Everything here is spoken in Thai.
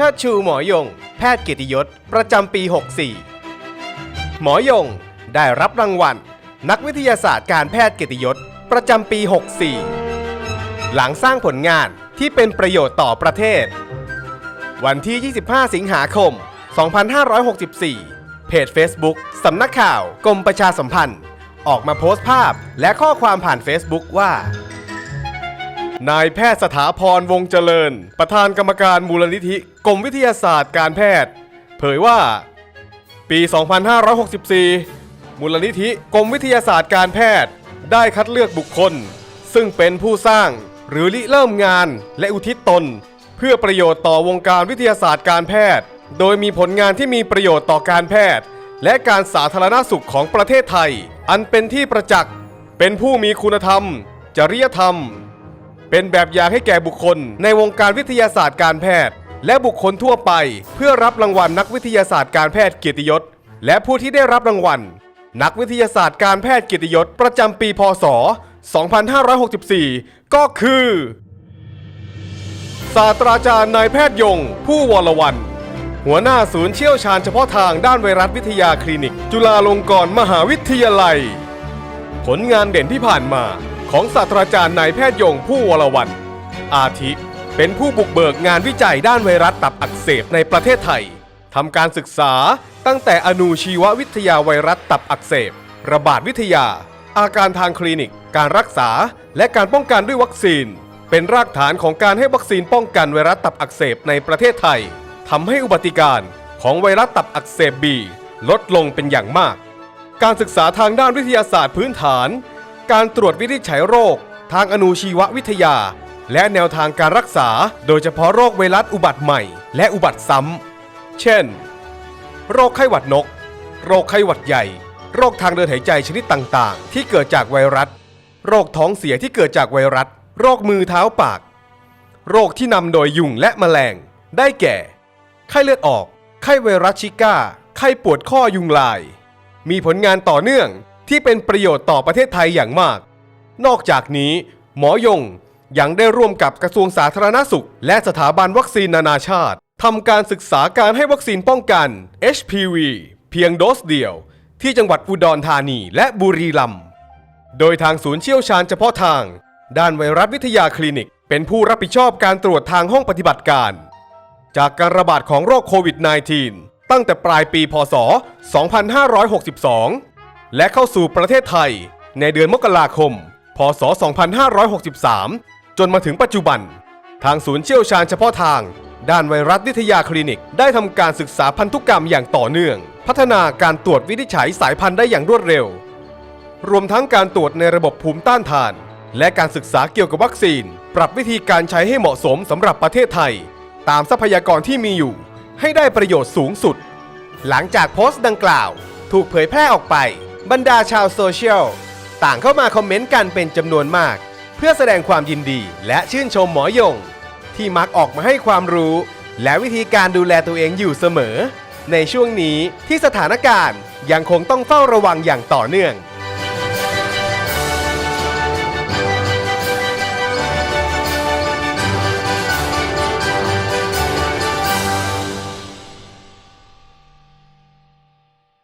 ชิดชูหมอยง แพทย์เกียรติยศ ประจำปี 64 หมอยง ได้รับรางวัล นักวิทยาศาสตร์การแพทย์เกียรติยศ ประจำปี 64 หลังสร้างผลงานที่เป็นประโยชน์ต่อประเทศ วันที่ 25 สิงหาคม 2564 เพจ Facebook สำนักข่าว กรมประชาสัมพันธ์ ออกมาโพสต์ภาพและข้อความผ่าน Facebook ว่า นายแพทย์สถาพรวงศ์เจริญ ประธานกรรมการมูลนิธิกรมวิทยาศาสตร์การแพทย์ เผยว่า ปี 2564 มูลนิธิกรมวิทยาศาสตร์การแพทย์ ได้คัดเลือกบุคคล ซึ่งเป็นผู้สร้างหรือริเริ่มงานและอุทิศตน เพื่อประโยชน์ต่อวงการวิทยาศาสตร์การแพทย์ โดยมีผลงานที่มีประโยชน์ต่อการแพทย์ และการสาธารณสุขของประเทศไทย อันเป็นที่ประจักษ์เป็นผู้มีคุณธรรม จริยธรรม เป็นแบบอย่างให้แก่บุคคล ในวงการวิทยาศาสตร์การแพทย์ และบุคคลทั่วไป เพื่อรับรางวัลนักวิทยาศาสตร์การแพทย์เกียรติยศ และผู้ที่ได้รับรางวัล นักวิทยาศาสตร์การแพทย์เกียรติยศ ประจำปีพศ 2564 ก็คือ ศาสตราจารย์นายแพทย์ยง ผู้วรวันหัวหน้าศูนย์เชี่ยวชาญเฉพาะทางด้านไวรัสวิทยาคลินิก จุฬาลงกรณ์มหาวิทยาลัย ผลงานเด่นที่ผ่านมา ของศาสตราจารย์นายแพทย์ยงผู้วรวัน อาทิเป็นผู้บุกเบิกงานวิจัยด้านไวรัสตับอักเสบในประเทศไทยทำการศึกษาตั้งแต่อนูชีววิทยาไวรัสตับอักเสบ ระบาดวิทยา อาการทางคลินิก การรักษา และการป้องกันด้วยวัคซีน เป็นรากฐานของการให้วัคซีนป้องกันไวรัสตับอักเสบในประเทศไทยทำให้อุบัติการณ์ของไวรัสตับอักเสบบีลดลงเป็นอย่างมาก การศึกษาทางด้านวิทยาศาสตร์พื้นฐาน การตรวจวินิจฉัยโรค ทางอนุชีววิทยา และแนวทางการรักษา โดยเฉพาะโรคไวรัสอุบัติใหม่ และอุบัติซ้ำ เช่น โรคไข้หวัดนก โรคไข้หวัดใหญ่ โรคทางเดินหายใจชนิดต่างๆ ที่เกิดจากไวรัส โรคท้องเสียที่เกิดจากไวรัส โรคมือเท้าปาก โรคที่นำโดยยุงและแมลง ได้แก่ ไข้เลือดออก ไข้ไวรัสชิก้า ไข้ปวดข้อยุงลาย มีผลงานต่อเนื่อง ที่เป็นประโยชน์ต่อประเทศไทยอย่างมาก นอกจากนี้ หมอยงยังได้ร่วมกับกระทรวงสาธารณสุข และสถาบันวัคซีนนานาชาติทำการศึกษาการให้วัคซีนป้องกัน HPV เพียงโดสเดียว ที่จังหวัดอุดรธานีและบุรีรัมย์โดยทางศูนย์เชี่ยวชาญเฉพาะทาง ด้านไวรัสวิทยาคลินิก เป็นผู้รับผิดชอบการตรวจทางห้องปฏิบัติการ จากการระบาดของโรคโควิด -19 ตั้งแต่ปลายปีพศ 2562 และเข้าสู่ประเทศไทยในเดือนมกราคม พศ 2563 จนมาถึงปัจจุบัน ทางศูนย์เชี่ยวชาญเฉพาะทาง ด้านไวรัสวิทยาคลินิก ได้ทำการศึกษาพันธุกรรมอย่างต่อเนื่อง พัฒนาการตรวจวินิจฉัยสายพันธุ์ได้อย่างรวดเร็ว รวมทั้งการตรวจในระบบภูมิต้านทาน และการศึกษาเกี่ยวกับวัคซีน ปรับวิธีการใช้ให้เหมาะสมสำหรับประเทศไทย ตามทรัพยากรที่มีอยู่ ให้ได้ประโยชน์สูงสุด หลังจากโพสต์ดังกล่าว ถูกเผยแพร่ออกไป บรรดาชาวโซเชียลต่างเข้ามาคอมเมนต์กันเป็นจำนวนมาก เพื่อแสดงความยินดีและชื่นชมหมอยง ที่มักออกมาให้ความรู้ และวิธีการดูแลตัวเองอยู่เสมอ ในช่วงนี้ที่สถานการณ์ยังคงต้องเฝ้าระวังอย่างต่อเนื่อง